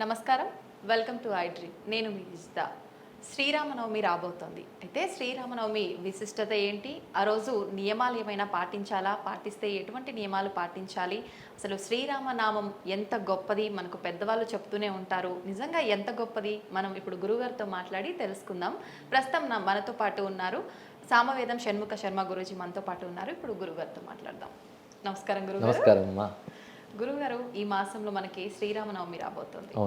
నమస్కారం. Welcome to I dream నేను మీ విజిత శ్రీరామనవమి రాబోతోంది. అయితే శ్రీరామనవమి విశిష్టత ఏంటి? ఆ రోజు నియమాలు ఏమైనా పాటించాలా? పాటిస్తే ఎటువంటి నియమాలు పాటించాలి? అసలు శ్రీరామనామం ఎంత గొప్పది? మనకు పెద్దవాళ్ళు చెప్తూనే ఉంటారు. నిజంగా ఎంత గొప్పది? మనం ఇప్పుడు గురుగారితో మాట్లాడి తెలుసుకుందాం. ప్రస్తుతం నా మనతో పాటు ఉన్నారు సామవేదం షణ్ముఖ శర్మ గురూజీ మనతో పాటు ఉన్నారు. ఇప్పుడు గురుగారితో మాట్లాడదాం. నమస్కారం గురుగారు. నమస్కారం గురుగారు ఈ మాసంలో మనకి శ్రీరామనవమి రాబోతుంది.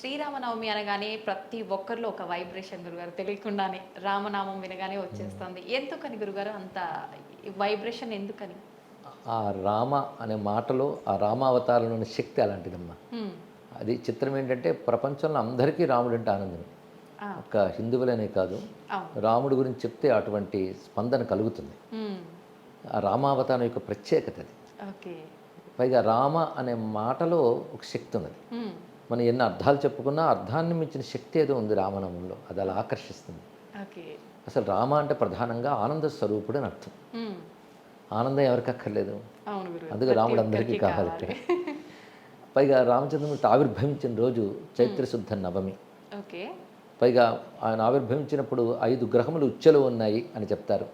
శ్రీరామనవమి అనగానే ప్రతి ఒక్కరిలో ఒక వైబ్రేషన్ గురుగారు తెలియకుండానే రామనామం వినగానే వచ్చేస్తుంది. ఎందుకని గురుగారు అంత వైబ్రేషన్ ఎందుకని? ఆ రామ అనే మాటలో ఆ రామావతారంలోని శక్తి అలాంటిదమ్మా. అది చిత్రం ఏంటంటే ప్రపంచంలో అందరికీ రాముడు అంటే ఆనందం. ఆ, ఒక్క హిందువులనే కాదు రాముడి గురించి చెప్తే అటువంటి స్పందన కలుగుతుంది. ఆ రామావతారం యొక్క ప్రత్యేకత అది. ఓకే. పైగా రామ అనే మాటలో ఒక శక్తి ఉన్నది. మనం ఎన్ని అర్థాలు చెప్పుకున్నా అర్థాన్ని మించిన శక్తి ఏదో ఉంది రామనామంలో. అది అలా ఆకర్షిస్తుంది. అసలు రామ అంటే ప్రధానంగా ఆనంద స్వరూపుడు అని అర్థం. ఆనందం ఎవరికి అక్కర్లేదు. అందుకే రాముడు అందరికీ కావాలి. పైగా రామచంద్రమూర్తి ఆవిర్భవించిన రోజు చైత్రశుద్ధ నవమి. ఓకే. పైగా ఆయన ఆవిర్భవించినప్పుడు ఐదు గ్రహములు ఉచ్చెలో ఉన్నాయి అని చెప్తారు.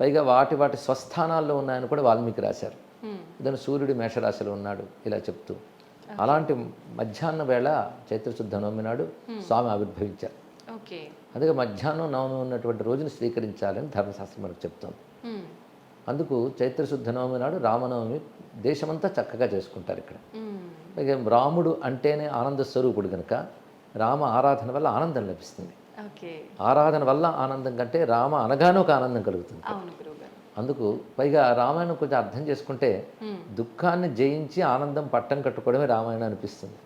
పైగా వాటి వాటి స్వస్థానాల్లో ఉన్నాయని కూడా వాల్మీకి రాశారు. ఇతను సూర్యుడు మేషరాశిలో ఉన్నాడు ఇలా చెప్తూ. అలాంటి మధ్యాహ్న వేళ చైత్రశుద్ధ నవమి నాడు స్వామి ఆవిర్భవించారు. ఓకే. అందుకే మధ్యాహ్నం నవమి ఉన్నటువంటి రోజును స్వీకరించాలని ధర్మశాస్త్రం మనకు చెప్తోంది. అందుకు చైత్రశుద్ధ నవమి నాడు రామనవమి దేశమంతా చక్కగా చేసుకుంటారు ఇక్కడ. రాముడు అంటేనే ఆనంద స్వరూపుడు కనుక రామ ఆరాధన వల్ల ఆనందం లభిస్తుంది. ఆరాధన వల్ల ఆనందం కంటే రామ అనగానే ఒక ఆనందం కలుగుతుంది. అందుకు పైగా రామాయణం కొంచెం అర్థం చేసుకుంటే. దుఃఖాన్ని జయించి ఆనందం పట్టం కట్టుకోవడమే రామాయణం అనిపిస్తుంది.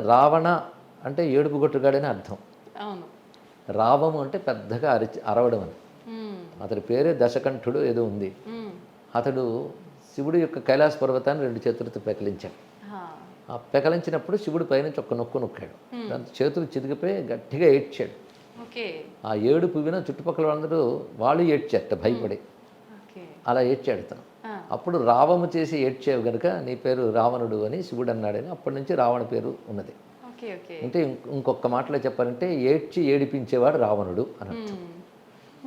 రావణ అంటే ఏడుపు కొట్టుగాడని అర్థం. అవును. రావము అంటే పెద్దగా అరిచి అరవడం అని. అతడి పేరే దశకంఠుడు ఏదో ఉంది. అతడు శివుడి యొక్క కైలాస పర్వతాన్ని రెండు చేతులతో పెకలించాడు. ఆ పెకలించినప్పుడు శివుడు పైనుంచి ఒక్క నొక్కు నొక్కాడు. దాంతో చేతులు చిరిగిపోయి గట్టిగా ఏడ్చాడు. ఓకే. ఆ ఏడుపు విన చుట్టుపక్కల వాళ్ళందరూ వాళ్ళు ఏడ్చారట భయపడి. అలా ఏడ్చాడు అతను ఆ. అప్పుడు రావము చేసి ఏడ్చావు గనుక నీ పేరు రావణుడు అని శివుడు అన్నాడని అప్పటి నుంచి రావణ పేరు ఉన్నది. అంటే ఇంక- ఇంకొక మాటలో చెప్పాలంటే ఏడ్చి ఏడిపించేవాడు రావణుడు అని అర్థం.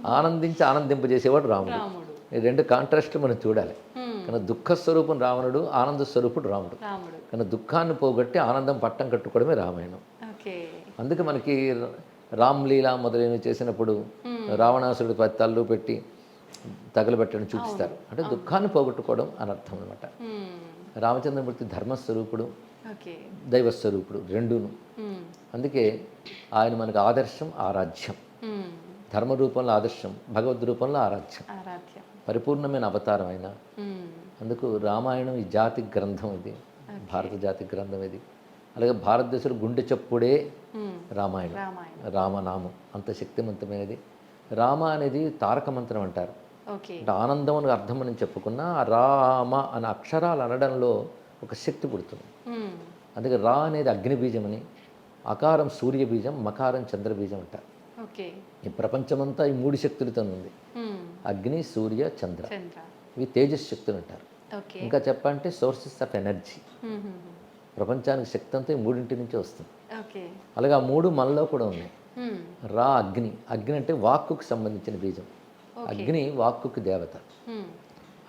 ఆనందించి ఆనందింపజేసేవాడు రాముడు. ఈ రెండు కాంట్రాస్ట్ మనం చూడాలి. కానీ దుఃఖ స్వరూపం రావణుడు ఆనంద స్వరూపుడు రాముడు. కానీ దుఃఖాన్ని పోగొట్టి ఆనందం పట్టం కట్టుకోవడమే రామాయణం. అందుకే మనకి రామ్లీల మొదలైనవి చేసినప్పుడు రావణాసురుడి పది తల్లు పెట్టి తగలబెట్టడం చూపిస్తారు. అంటే దుఃఖాన్ని పోగొట్టుకోవడం అని అర్థం అనమాట. రామచంద్రమూర్తి ధర్మస్వరూపుడు దైవస్వరూపుడు రెండును. అందుకే ఆయన మనకు ఆదర్శం ఆరాధ్యం. ధర్మ రూపంలో ఆదర్శం భగవద్ రూపంలో ఆరాధ్యం. పరిపూర్ణమైన అవతారం ఆయన. అందుకు రామాయణం ఈ జాతి గ్రంథం ఇది భారత జాతి గ్రంథం ఇది. అలాగే భారతదేశంలో గుండె చప్పుడే. రామాయణం. రామనామం. అంత శక్తివంతమైనది రామ అనేది తారక మంత్రం అంటారు. అంటే ఆనందం అని అర్థం అని చెప్పుకున్నా రామ అనే అక్షరాలు అనడంలో ఒక శక్తి పుడుతుంది. అందుకే రా అనేది అగ్ని బీజం అని అకారం సూర్య బీజం మకారం చంద్ర బీజం అంటారు ఈ ప్రపంచమంతా ఈ మూడు శక్తులతో ఉంది. అగ్ని సూర్య చంద్ర. ఇవి తేజస్ శక్తులు అంటారు. ఇంకా చెప్పాలంటే సోర్సెస్ ఆఫ్ ఎనర్జీ. ప్రపంచానికి శక్తి అంతా ఈ మూడింటి నుంచే వస్తుంది. అలాగే ఆ మూడు మనలో కూడా ఉన్నాయి. రా అగ్ని. అగ్ని అంటే వాక్కుకు సంబంధించిన బీజం. అగ్ని వాక్కుకి దేవత.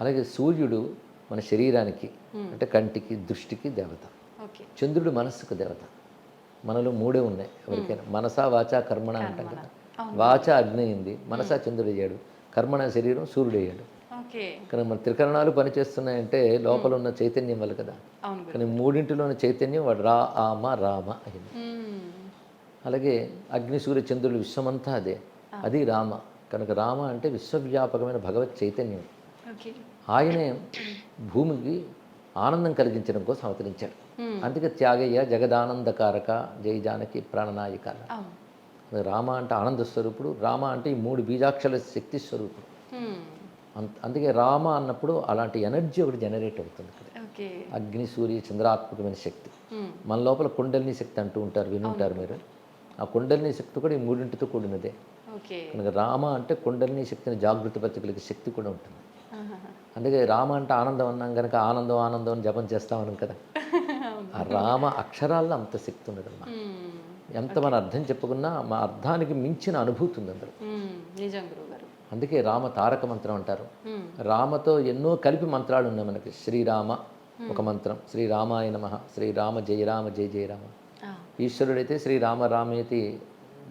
అలాగే సూర్యుడు మన శరీరానికి అంటే కంటికి దృష్టికి దేవత. చంద్రుడు మనస్సుకు దేవత. మనలో మూడే ఉన్నాయి ఎవరికైనా. మనసా వాచా కర్మణ అంటాం కదా. వాచ అగ్ని అయింది మనసా చంద్రుడు అయ్యాడు కర్మణ శరీరం సూర్యుడు అయ్యాడు కానీ మన త్రికరణాలు పనిచేస్తున్నాయంటే లోపల ఉన్న చైతన్యం వల్ల కదా. కానీ మూడింటిలో ఉన్న చైతన్యం వాడు రా ఆమ రామ అయింది. అలాగే అగ్ని సూర్య చంద్రులు విశ్వమంతా అదే. అది రామ. కనుక రామ అంటే విశ్వవ్యాపకమైన భగవత్ చైతన్యం. ఆయనే భూమికి ఆనందం కలిగించడం కోసం అవతరించాడు. అందుకే త్యాగయ్య జగదానందకారక జై జానకి ప్రాణనాయిక రామ అంటే ఆనంద స్వరూపుడు రామ అంటే ఈ మూడు బీజాక్షర శక్తి స్వరూపుడు. అందుకే రామ అన్నప్పుడు అలాంటి ఎనర్జీ ఒకటి జనరేట్ అవుతుంది అగ్ని సూర్య చంద్రాత్మకమైన శక్తి. మన లోపల కుండలిని శక్తి అంటూ ఉంటారు వినుంటారు మీరు? ఆ కుండలిని శక్తి కూడా ఈ మూడింటితో కూడినదే. కనుక రామ అంటే కుండలిని శక్తిని జాగృతపరచగలిగే శక్తి కూడా ఉంటుంది. అందుకే రామ అంటే ఆనందం అన్నాం కనుక ఆనందం ఆనందం అని జపం చేస్తామని కదా. ఆ రామ అక్షరాల్లో అంత శక్తి ఉండదమ్మా మ్మ్. ఎంత మన అర్థం చెప్పుకున్నా మా అర్థానికి మించిన అనుభూతి ఉంది గురుగారు అందుకే రామ తారక మంత్రం అంటారు. రామతో ఎన్నో కలిపి మంత్రాలు ఉన్నాయి మనకి. శ్రీరామ ఒక మంత్రం శ్రీరామాయ నమ శ్రీరామ జయ రామ జయ జయ రామ. ఈశ్వరుడైతే శ్రీరామ రామేతి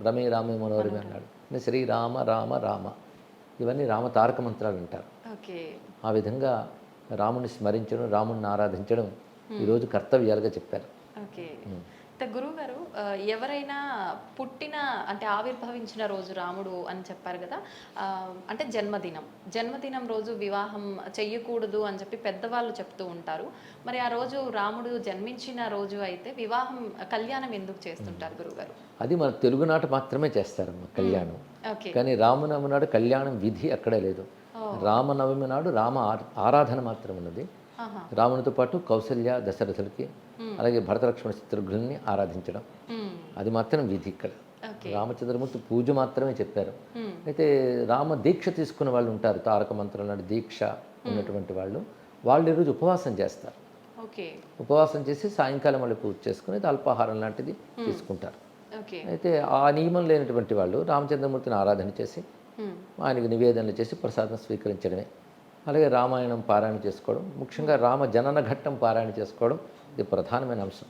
రమే రామే మనోరమే అన్నాడు. శ్రీరామ రామ రామ. ఇవన్నీ రామ తారక మంత్రాలు అంటారు ఓకే. ఆ విధంగా రాముని స్మరించడం రాముడిని ఆరాధించడం ఈరోజు కర్తవ్యాలుగా చెప్పారు. గురువు గారు ఎవరైనా పుట్టిన అంటే ఆవిర్భవించిన రోజు రాముడు అని చెప్పారు కదా అంటే జన్మదినం. జన్మదినం రోజు వివాహం చెయ్యకూడదు అని చెప్పి పెద్దవాళ్ళు చెప్తూ ఉంటారు. మరి ఆ రోజు రాముడు జన్మించిన రోజు అయితే వివాహం కళ్యాణం ఎందుకు చేస్తుంటారు గురుగారు అది మన తెలుగునాట మాత్రమే చేస్తారమ్మ కళ్యాణం. కానీ రామనవమి నాడు కళ్యాణం విధి అక్కడే లేదు. రామనవమి నాడు రామ ఆరాధన మాత్రం ఉన్నది. రామునితో పాటు కౌసల్య దశరథులకి అలాగే భరతలక్ష్మణ చిత్రగృహిని ఆరాధించడం. మ్మ్. అది మాత్రం విధి ఇక్కడ. రామచంద్రమూర్తి పూజ మాత్రమే చెప్పారు. మ్మ్. అయితే రామ దీక్ష తీసుకున్న వాళ్ళు ఉంటారు. తారక మంత్రం లాంటి దీక్ష ఉన్నటువంటి వాళ్ళు. వాళ్ళు ఈరోజు ఉపవాసం చేస్తారు. ఓకే ఉపవాసం చేసి సాయంకాలం వాళ్ళు పూజ చేసుకుని అల్పాహారం లాంటిది తీసుకుంటారు. అయితే ఆ నియమం లేనటువంటి వాళ్ళు రామచంద్రమూర్తిని ఆరాధన చేసి. ఆయనకు నివేదనలు చేసి ప్రసాదం స్వీకరించడమే. అలాగే రామాయణం పారాయణ చేసుకోవడం ముఖ్యంగా రామ జనన ఘట్టం పారాయణ చేసుకోవడం ఇది ప్రధానమైన అంశం.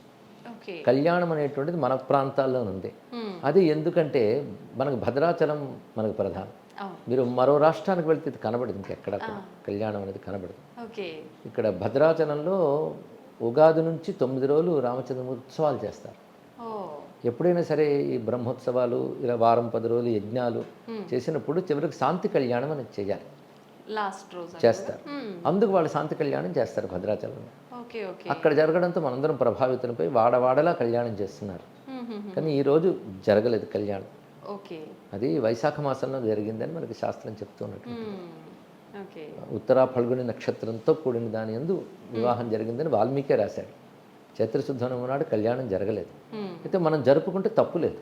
కళ్యాణం అనేటువంటిది మన ప్రాంతాల్లో ఉంది. అది ఎందుకంటే మనకు భద్రాచలం మనకు ప్రధానం. మీరు మరో రాష్ట్రానికి వెళ్తే ఇది కనబడదు ఇంకెక్కడ కూడా. కళ్యాణం అనేది కనబడదు. ఇక్కడ భద్రాచలంలో ఉగాది నుంచి తొమ్మిది రోజులు రామచంద్రమూర్తి ఉత్సవాలు చేస్తారు. ఎప్పుడైనా సరే ఈ బ్రహ్మోత్సవాలు ఇలా వారం పది రోజులు యజ్ఞాలు చేసినప్పుడు చివరికి శాంతి కళ్యాణం అనేది చేయాలి. లాస్ట్ రోజు చేస్తారు. అందుకు వాళ్ళు శాంతి కళ్యాణం చేస్తారు భద్రాచలంలో ఓకే అక్కడ జరగడంతో మనందరం ప్రభావితంపై వాడవాడలా కళ్యాణం చేస్తున్నారు. కానీ ఈ రోజు జరగలేదు కళ్యాణం. ఓకే. అది వైశాఖ మాసంలో జరిగిందని మనకి శాస్త్రం చెప్తున్నట్టు ఉత్తరా ఫల్గుని నక్షత్రంతో కూడిన దాని ఎందు వివాహం జరిగిందని వాల్మీకే రాశాడు. చైత్రశుద్ధనం నాడు కళ్యాణం జరగలేదు. అయితే మనం జరుపుకుంటే తప్పు లేదు.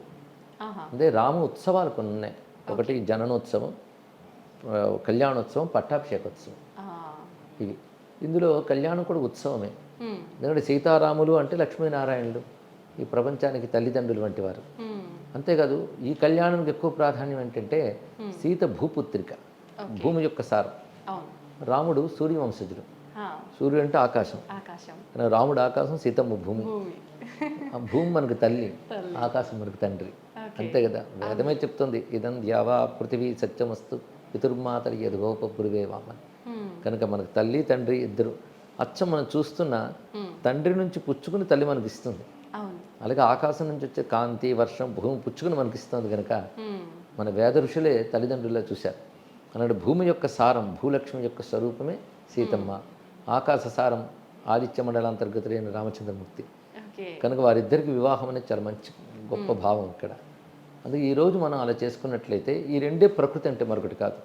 అదే రామ ఉత్సవాలు కొన్ని ఉన్నాయి ఒకటి జననోత్సవం కళ్యాణోత్సవం పట్టాభిషేకోత్సవం. ఇవి ఇందులో కళ్యాణం కూడా ఉత్సవమే. ఎందుకంటే సీతారాములు అంటే లక్ష్మీనారాయణులు ఈ ప్రపంచానికి తల్లిదండ్రులు వంటి వారు. అంతేకాదు ఈ కళ్యాణంకి ఎక్కువ ప్రాధాన్యం ఏంటంటే సీత భూపుత్రిక భూమి యొక్క సారం. రాముడు సూర్యవంశజుడు. సూర్యుడు అంటే ఆకాశం. రాముడు ఆకాశం సీతమ్మ భూమి. భూమి. ఆ భూమి మనకు తల్లి ఆకాశం మనకు తండ్రి. అంతే కదా. వేదమే చెప్తుంది ఇదం ద్యావా పృథివీ సత్యమస్తు. పితుర్మాతరి యదుగోప పురువే వామన్. కనుక మనకు తల్లి తండ్రి ఇద్దరు అచ్చం మనం చూస్తున్న తండ్రి నుంచి పుచ్చుకుని తల్లి మనకి ఇస్తుంది అలాగే ఆకాశం నుంచి వచ్చే కాంతి వర్షం భూమి పుచ్చుకుని మనకి ఇస్తుంది కనుక. మన వేద ఋషులే తల్లిదండ్రులే చూశారు. అన్నాడు భూమి యొక్క సారం భూలక్ష్మి యొక్క స్వరూపమే సీతమ్మ. ఆకాశ సారం ఆదిత్య మండలాంతర్గతులైన రామచంద్రమూర్తి. కనుక వారిద్దరికి వివాహం అనేది చాలా మంచి గొప్ప భావం ఇక్కడ. అందుకే ఈరోజు మనం అలా చేసుకున్నట్లయితే ఈ రెండే ప్రకృతి అంటే మరొకటి కాదు.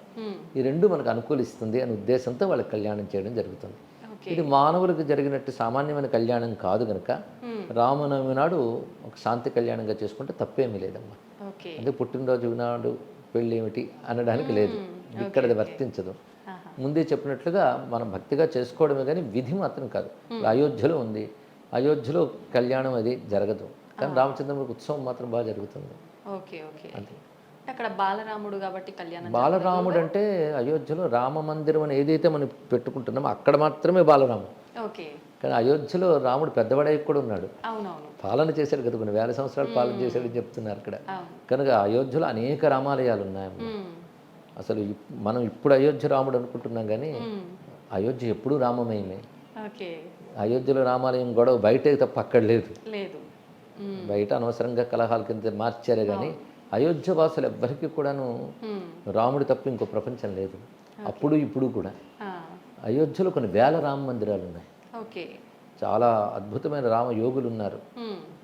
ఈ రెండు మనకు అనుకూలిస్తుంది అనే ఉద్దేశంతో వాళ్ళకి కళ్యాణం చేయడం జరుగుతుంది. ఇది మానవులకు జరిగినట్టు సామాన్యమైన కళ్యాణం కాదు కనుక రామనవమి నాడు ఒక శాంతి కళ్యాణంగా చేసుకుంటే తప్పేమీ లేదమ్మా. అంటే పుట్టినరోజు నాడు పెళ్ళి ఏమిటి అనడానికి లేదు. ఇక్కడ అది వర్తించదు. ముందే చెప్పినట్లుగా మనం భక్తిగా చేసుకోవడమే కానీ విధి మాత్రం కాదు. అయోధ్యలో ఉంది. అయోధ్యలో కళ్యాణం అది జరగదు. కానీ రామచంద్రమూర్తి ఉత్సవం మాత్రం బాగా జరుగుతుంది. Okay okay. అక్కడ బాలరాముడు కాబట్టి కళ్యాణం బాలరాముడు అంటే అయోధ్యలో రామ మందిరం అని ఏదైతే మనం పెట్టుకుంటున్నామో అక్కడ మాత్రమే బాలరాముడు. ఓకే. కానీ అయోధ్యలో రాముడు పెద్దవాడై కూడా ఉన్నాడు. పాలన చేశాడు కదా కొన్ని వేల సంవత్సరాలు పాలన చేశాడని చెప్తున్నారు అక్కడ. కనుక అయోధ్యలో అనేక రామాలయాలు ఉన్నాయమ్మ. మ్మ్. అసలు మనం ఇప్పుడు అయోధ్య రాముడు అనుకుంటున్నాం కానీ. అయోధ్య ఎప్పుడూ రామమయమే. ఓకే. అయోధ్యలో రామాలయం గొడవ బయటే తప్ప అక్కడ లేదు. బయట అనవసరంగా కలహాల కింద మార్చారే కానీ అయోధ్య వాసులు ఎవ్వరికీ కూడాను. రాముడు తప్ప ఇంకో ప్రపంచం లేదు. అప్పుడు ఇప్పుడు కూడా. అయోధ్యలో కొన్ని వేల రామ మందిరాలు ఉన్నాయి. ఓకే. చాలా అద్భుతమైన రామ యోగులు ఉన్నారు.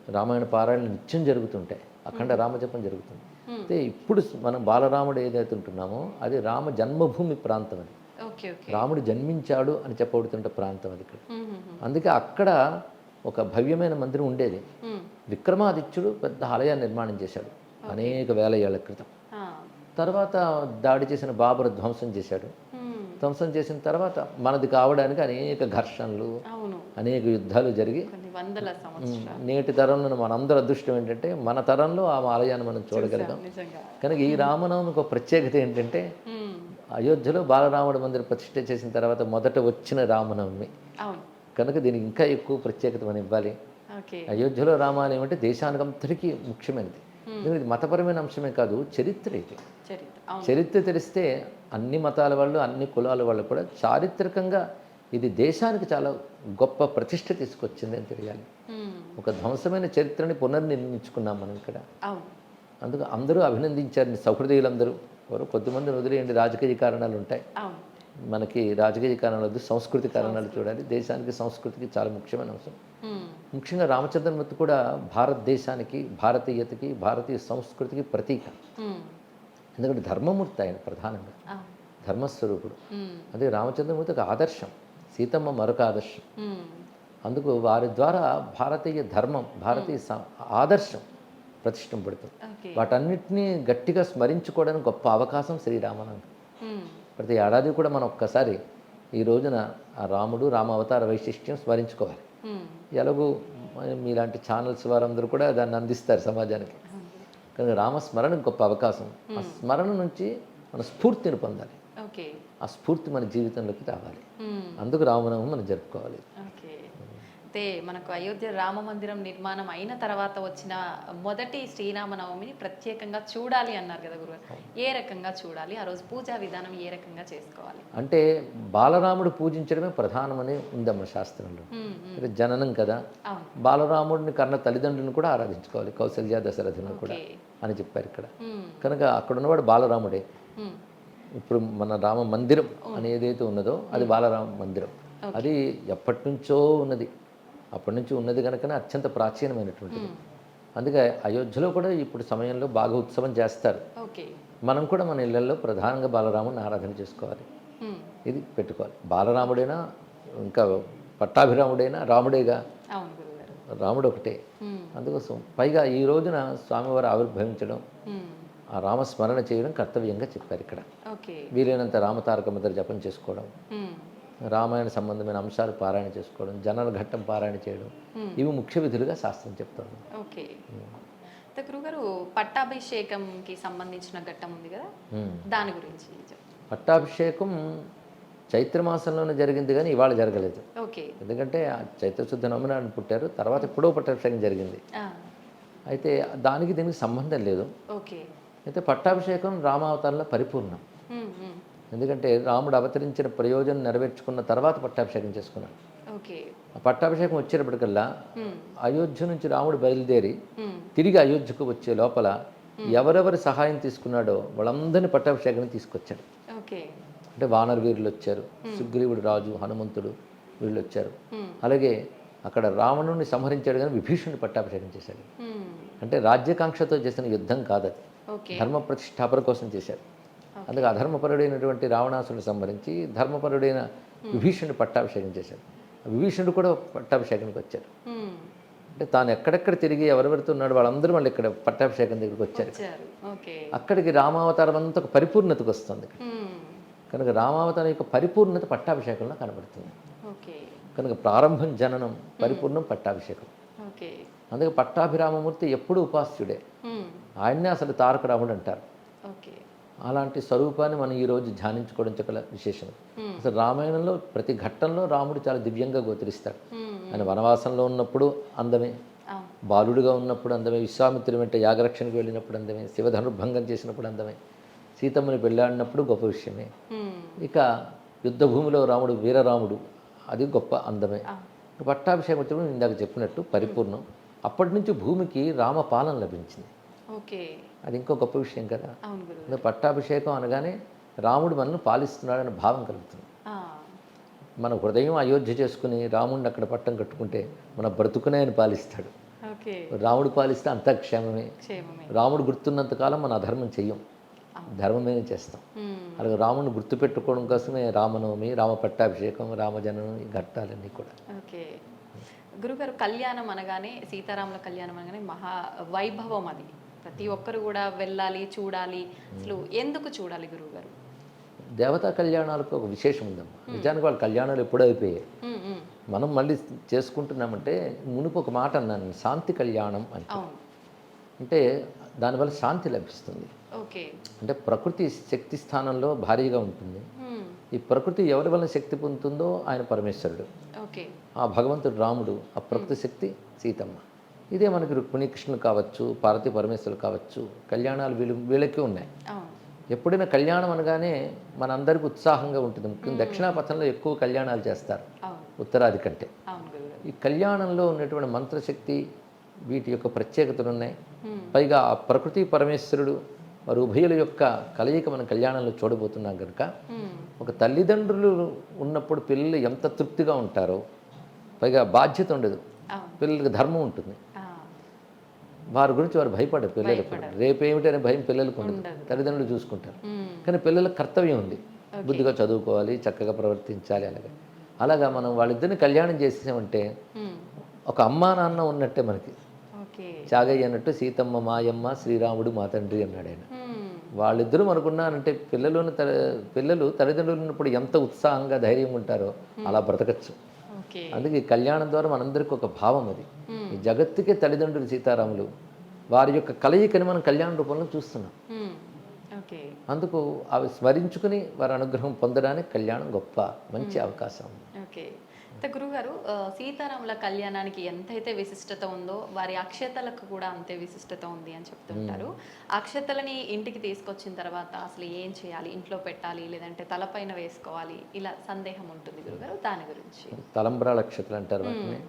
రామాయణ పారాయణ నిత్యం జరుగుతుంటాయి అఖండ రామజపం జరుగుతుంది. అయితే ఇప్పుడు మనం బాలరాముడు ఏదైతే ఉంటున్నామో అది రామ జన్మభూమి ప్రాంతం అది. రాముడు జన్మించాడు అని చెప్పబడుతుంటే ప్రాంతం అది ఇక్కడ. అందుకే అక్కడ ఒక భవ్యమైన మందిరం ఉండేది. విక్రమాదిత్యుడు పెద్ద ఆలయాన్ని నిర్మాణం చేశాడు. అనేక వేల ఏళ్ళ క్రితం. తర్వాత దాడి చేసిన బాబరు ధ్వంసం చేశాడు. ధ్వంసం చేసిన తర్వాత మనది కావడానికి అనేక ఘర్షణలు అనేక యుద్ధాలు జరిగి నేటి తరంలో మనందరి అదృష్టం ఏంటంటే మన తరంలో ఆ ఆలయాన్ని మనం చూడగలిగాం. కనుక ఈ రామనవమికి ఒక ప్రత్యేకత ఏంటంటే అయోధ్యలో బాలరాముడి మందిరం ప్రతిష్ఠ చేసిన తర్వాత మొదట వచ్చిన రామనవమి. కనుక దీనికి ఇంకా ఎక్కువ ప్రత్యేకత మనం ఇవ్వాలి. అయోధ్యలో రామాలయం అంటే దేశానికి అంతటికీ ముఖ్యమైనది. ఇది మతపరమైన అంశమే కాదు చరిత్ర ఇది. చరిత్ర తెలిస్తే అన్ని మతాల వాళ్ళు అన్ని కులాల వాళ్ళు కూడా చారిత్రకంగా ఇది దేశానికి చాలా గొప్ప ప్రతిష్ట తీసుకొచ్చింది అని తెలియాలి. ఒక ధ్వంసమైన చరిత్రని పునర్నిర్మించుకున్నాం మనం ఇక్కడ. అందుకు అందరూ అభినందించారు. సౌహృదయులందరూ. ఎవరు కొద్దిమంది వదిలేయండి రాజకీయ కారణాలు ఉంటాయి. మనకి రాజకీయ కారణాలు వద్దు సంస్కృతి కారణాలు చూడాలి. దేశానికి సంస్కృతికి చాలా ముఖ్యమైన అంశం. ముఖ్యంగా రామచంద్రమూర్తి కూడా భారతదేశానికి భారతీయతకి భారతీయ సంస్కృతికి ప్రతీక. ఎందుకంటే ధర్మమూర్తి ఆయన ప్రధానంగా. ధర్మస్వరూపుడు. అదే రామచంద్రమూర్తి ఒక ఆదర్శం. సీతమ్మ మరొక ఆదర్శం. అందుకు వారి ద్వారా భారతీయ ధర్మం భారతీయ ఆదర్శం ప్రతిష్ఠింపడుతుంది ఓకే. వాటన్నిటినీ గట్టిగా స్మరించుకోవడానికి గొప్ప అవకాశం శ్రీరామనవమి ప్రతి ఏడాది కూడా మనం ఒక్కసారి ఈ రోజున ఆ రాముడు రామ అవతార వైశిష్ట్యం స్మరించుకోవాలి. ఎలాగూ మీలాంటి ఛానల్స్ వారందరూ కూడా దాన్ని అందిస్తారు సమాజానికి. కనుక రామస్మరణ గొప్ప అవకాశం. ఆ స్మరణ నుంచి మన స్ఫూర్తిని పొందాలి. ఓకే. ఆ స్ఫూర్తి మన జీవితంలోకి రావాలి. అందుకు రామనవమి మనం జరుపుకోవాలి. అయితే మనకు అయోధ్య రామ మందిరం నిర్మాణం అయిన తర్వాత వచ్చిన మొదటి శ్రీరామనవమిని ప్రత్యేకంగా చూడాలి అన్నారు కదా గురుగారు. ఏ రకంగా చూడాలి? ఆ రోజు పూజా విధానం ఏ రకంగా చేసుకోవాలి? అంటే బాలరాముడు పూజించడమే ప్రధానమని ఉందమ్మ శాస్త్రంలో. జననం కదా. బాలరాముడిని కన్న తల్లిదండ్రులను కూడా ఆరాధించుకోవాలి. కౌసల్య దశరథులను కూడా అని చెప్పారు ఇక్కడ. కనుక అక్కడ ఉన్నవాడు బాలరాముడే. ఇప్పుడు మన రామ మందిరం అని ఏదైతే ఉన్నదో అది బాలరామ మందిరం. అది ఎప్పటి నుంచో ఉన్నది. అప్పటి నుంచి ఉన్నది కనుకనే అత్యంత ప్రాచీనమైనటువంటిది. అందుకే అయోధ్యలో కూడా ఇప్పుడు సమయంలో బాగా ఉత్సవం చేస్తారు. మనం కూడా మన ఇళ్ళలో ప్రధానంగా బాలరాముని ఆరాధన చేసుకోవాలి. ఇది పెట్టుకోవాలి. బాలరాముడైనా ఇంకా పట్టాభిరాముడైనా రాముడేగా. రాముడు ఒకటే అందుకోసం పైగా ఈ రోజున స్వామివారు ఆవిర్భవించడం ఆ రామస్మరణ చేయడం కర్తవ్యంగా చెప్పారు ఇక్కడ. వీలైనంత రామతారక ముద్ర జపం చేసుకోవడం. రామాయణ సంబంధమైన అంశాలు పారాయణ చేసుకోవడం జనన ఘట్టం పారాయణ చేయడం ఇవి ముఖ్య విధులుగా శాస్త్రం చెప్తుంది. ఓకే. గురుగారు పట్టాభిషేకంకి సంబంధించిన ఘట్టం ఉంది కదా. దాని గురించి. పట్టాభిషేకం చైత్రమాసంలోనే జరిగింది కానీ ఇవాళ జరగలేదు. ఓకే. ఎందుకంటే ఆ చైత్రశుద్ధ నవమి నాడు పుట్టారు తర్వాత ఎప్పుడో పట్టాభిషేకం జరిగింది. అయితే దానికి దీనికి సంబంధం లేదు. ఓకే. అయితే పట్టాభిషేకం రామావతారంలో పరిపూర్ణం. ఎందుకంటే రాముడు అవతరించిన ప్రయోజనం నెరవేర్చుకున్న తర్వాత పట్టాభిషేకం చేసుకున్నాడు. పట్టాభిషేకం వచ్చేటప్పటికల్లా అయోధ్య నుంచి రాముడు బయలుదేరి తిరిగి అయోధ్యకు వచ్చే లోపల ఎవరెవరి సహాయం తీసుకున్నాడో వాళ్ళందరినీ పట్టాభిషేకానికి తీసుకొచ్చాడు. అంటే వానర వీరులు వచ్చారు సుగ్రీవుడు రాజు హనుమంతుడు వీళ్ళు వచ్చారు. అలాగే అక్కడ రావణుని సంహరించాడు కానీ విభీషణుని పట్టాభిషేకం చేశాడు. అంటే రాజ్యకాంక్షతో చేసిన యుద్ధం కాదది. ధర్మ ప్రతిష్టాపన కోసం చేశారు. అందుకే అధర్మపరుడైనటువంటి రావణాసుని సంహరించి ధర్మపరుడైన విభీషణుని పట్టాభిషేకం చేశాడు. విభీషణుడు కూడా పట్టాభిషేకానికి వచ్చారు ఉమ్, అంటే తాను ఎక్కడెక్కడ తిరిగి ఎవరెవరితో ఉన్నాడు వాళ్ళందరూ వాళ్ళు ఇక్కడ పట్టాభిషేకం దగ్గరికి వచ్చారు అక్కడికి రామావతారం అంతా ఒక పరిపూర్ణతకు వస్తుంది ఉమ్, కనుక రామావతారం యొక్క పరిపూర్ణత పట్టాభిషేకంలో కనబడుతుంది. కనుక ప్రారంభం జననం పరిపూర్ణం పట్టాభిషేకం. అందుకే పట్టాభిరామమూర్తి ఎప్పుడు ఉపాస్యుడే. ఆయన్నే అసలు తారక రాముడు అంటారు. అలాంటి స్వరూపాన్ని మనం ఈరోజు ధ్యానించుకోవడం చక్కల విశేషం. అసలు రామాయణంలో ప్రతి ఘట్టంలో రాముడు చాలా దివ్యంగా గోచరిస్తాడు. ఆయన వనవాసంలో ఉన్నప్పుడు అందమే బాలుడుగా ఉన్నప్పుడు అందమే విశ్వామిత్రుడి వెంట యాగరక్షణకు వెళ్ళినప్పుడు అందమే శివధనుర్భంగం చేసినప్పుడు అందమే సీతమ్మని పెళ్ళాడినప్పుడు గొప్ప విషయమే. ఇక యుద్ధభూమిలో రాముడు వీరరాముడు అది గొప్ప అందమే. పట్టాభిషేకం వచ్చినప్పుడు ఇందాక చెప్పినట్టు పరిపూర్ణం. అప్పటి నుంచి భూమికి రామపాలన లభించింది. ఓకే. అది ఇంకో గొప్ప విషయం కదా. పట్టాభిషేకం అనగానే రాముడు మనల్ని పాలిస్తున్నాడనే భావం కలుగుతుంది. మన హృదయం అయోధ్య చేసుకుని రాముడిని అక్కడ పట్టం కట్టుకుంటే మన బ్రతుకునే ఆయన పాలిస్తాడు. ఓకే. రాముడు పాలిస్తే అంతా క్షేమమే. రాముడు గుర్తున్నంత కాలం మన అధర్మం చెయ్యం. ధర్మమే చేస్తాం. అలాగే రాముడిని గుర్తుపెట్టుకోవడం కోసమే రామనవమి రామ పట్టాభిషేకం రామజననం ఈ ఘట్టాలన్నీ కూడా. ఓకే. గురుగారు కళ్యాణం అనగానే సీతారాముల కళ్యాణం అనగానే మహా వైభవం అది. ప్రతి ఒక్కరు కూడా వెళ్ళాలి చూడాలి. అసలు ఎందుకు చూడాలి గురువుగారు? దేవతా కళ్యాణాలకు ఒక విశేషం ఉందమ్మా. నిజానికి వాళ్ళ కళ్యాణాలు ఎప్పుడూ అయిపోయాయి. మనం మళ్ళీ చేసుకుంటున్నామంటే మునుపు ఒక మాట అన్నాను నేను, శాంతి కళ్యాణం అని. అంటే దానివల్ల శాంతి లభిస్తుంది. ఓకే. అంటే ప్రకృతి శక్తి స్థానంలో భారీగా ఉంటుంది. ఈ ప్రకృతి ఎవరి వలన శక్తి పొందుతుందో ఆయన పరమేశ్వరుడు. ఓకే. ఆ భగవంతుడు రాముడు ఆ ప్రకృతి శక్తి సీతమ్మ. ఇదే మనకి రుక్మిణి కృష్ణులు కావచ్చు పార్వతీ పరమేశ్వరులు కావచ్చు కళ్యాణాలు వీళ్ళు వీళ్ళకే ఉన్నాయి. ఎప్పుడైనా కళ్యాణం అనగానే మనందరికీ ఉత్సాహంగా ఉంటుంది. ముఖ్యంగా దక్షిణాపథంలో ఎక్కువ కళ్యాణాలు చేస్తారు. ఉత్తరాది కంటే. ఈ కళ్యాణంలో ఉన్నటువంటి మంత్రశక్తి వీటి యొక్క ప్రత్యేకతలు ఉన్నాయి. పైగా ఆ ప్రకృతి పరమేశ్వరుడు వారు ఉభయుల యొక్క కలయిక మనం కళ్యాణంలో చూడబోతున్నాం కనుక ఒక తల్లిదండ్రులు ఉన్నప్పుడు పిల్లలు ఎంత తృప్తిగా ఉంటారో పైగా బాధ్యత ఉండదు. పిల్లలకి ధర్మం ఉంటుంది. వారి గురించి వారు భయపడరు పిల్లలు రేపేమిటనే భయం పిల్లలకు ఉండదు. తల్లిదండ్రులు చూసుకుంటారు. కానీ పిల్లలకు కర్తవ్యం ఉంది. బుద్ధిగా చదువుకోవాలి చక్కగా ప్రవర్తించాలి అలాగే. అలాగా మనం వాళ్ళిద్దరిని కళ్యాణం చేసేసామంటే ఒక అమ్మా నాన్న ఉన్నట్టే మనకి. చాగయ్య అన్నట్టు సీతమ్మ మాయమ్మ శ్రీరాముడు మా తండ్రి అన్నాడు ఆయన. వాళ్ళిద్దరూ మనకున్నారంటే పిల్లలను తల పిల్లలు తల్లిదండ్రులు ఉన్నప్పుడు ఎంత ఉత్సాహంగా ధైర్యంగా ఉంటారో అలా బ్రతకచ్చు. అందుకే కళ్యాణం ద్వారా మనందరికీ ఒక భావం అది. ఈ జగత్తుకే తల్లిదండ్రులు సీతారాములు. వారి యొక్క కలయికని మనం కళ్యాణ రూపంలో చూస్తున్నాం. అందుకు అవి స్మరించుకుని వారి అనుగ్రహం పొందడానికి కళ్యాణం గొప్ప మంచి అవకాశం. గురుగారు సీతారాముల కళ్యాణానికి ఎంతైతే విశిష్టత ఉందో వారి అక్షతలకు కూడా అంతే విశిష్టత ఉంది అని చెప్తుంటారు అక్షతలని ఇంటికి తీసుకొచ్చిన తర్వాత అసలు ఏం చేయాలి? ఇంట్లో పెట్టాలి లేదంటే తలపైన వేసుకోవాలి? ఇలా సందేహం ఉంటుంది గురుగారు దాని గురించి. తలంబ్రాల నక్షత్రాలు అంటారు వాటిని.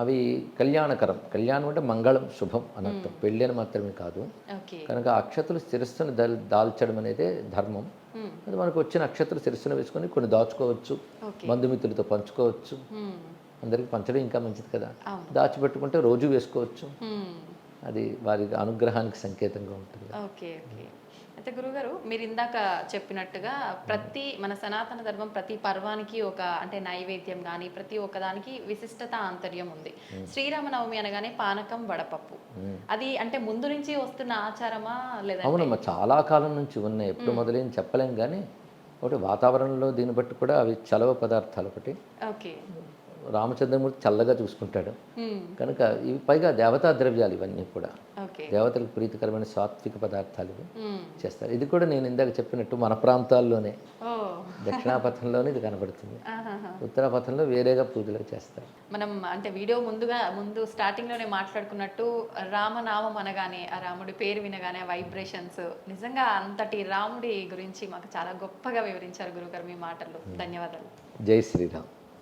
అవి కళ్యాణకరం. కళ్యాణం అంటే మంగళం శుభం అని అర్థం. పెళ్ళి అని మాత్రమే కాదు. ఓకే. కనుక అక్షతలు శిరస్సును దల్ దాల్చడం అనేది ధర్మం. అది మనకు వచ్చిన అక్షతలు శిరస్సును వేసుకొని కొన్ని దాచుకోవచ్చు బంధుమిత్రులతో పంచుకోవచ్చు. అందరికీ పంచడం ఇంకా మంచిది కదా. దాచిపెట్టుకుంటే రోజు వేసుకోవచ్చు. అది వారి అనుగ్రహానికి సంకేతంగా ఉంటుంది ఓకే ఓకే. అయితే గురుగారు మీరు ఇందాక చెప్పినట్టుగా ప్రతి మన సనాతన ధర్మం ప్రతి పర్వానికి ఒక అంటే నైవేద్యం కానీ ప్రతి ఒక్కదానికి విశిష్టత ఆంతర్యం ఉంది. శ్రీరామనవమి అనగానే పానకం వడపప్పు. అది అంటే ముందు నుంచి వస్తున్న ఆచారమా లేదా అవునమ్మా చాలా కాలం నుంచి ఉన్నాయి. ఎప్పుడు మొదలైన చెప్పలేం కానీ ఒకటి వాతావరణంలో దీన్ని బట్టి కూడా అవి చలవ పదార్థాలు ఒకటి. ఓకే. రామచంద్రమూర్తి చల్లగా చూసుకుంటాడు. కనుక ఇవి పైగా దేవతా ద్రవ్యాలు ఇవన్నీ కూడా. దేవతలకు ప్రీతికరమైన సాత్విక పదార్థాలు చేస్తారు. ఇది కూడా నేను ఇందాక చెప్పినట్టు మన ప్రాంతాల్లోనే. దక్షిణాపథంలోనే ఇది కనబడుతుంది. ఉత్తరాపథంలో వేరేగా పూజలు చేస్తారు. మనం అంటే వీడియో ముందుగా ముందు స్టార్టింగ్లోనే మాట్లాడుకున్నట్టు రామనామం అనగానే ఆ రాముడి పేరు వినగానే వైబ్రేషన్స్ నిజంగా అంతటి రాముడి గురించి మాకు చాలా గొప్పగా వివరించారు గురుగారు మీ మాటల్లో. ధన్యవాదాలు. జై శ్రీరామ్.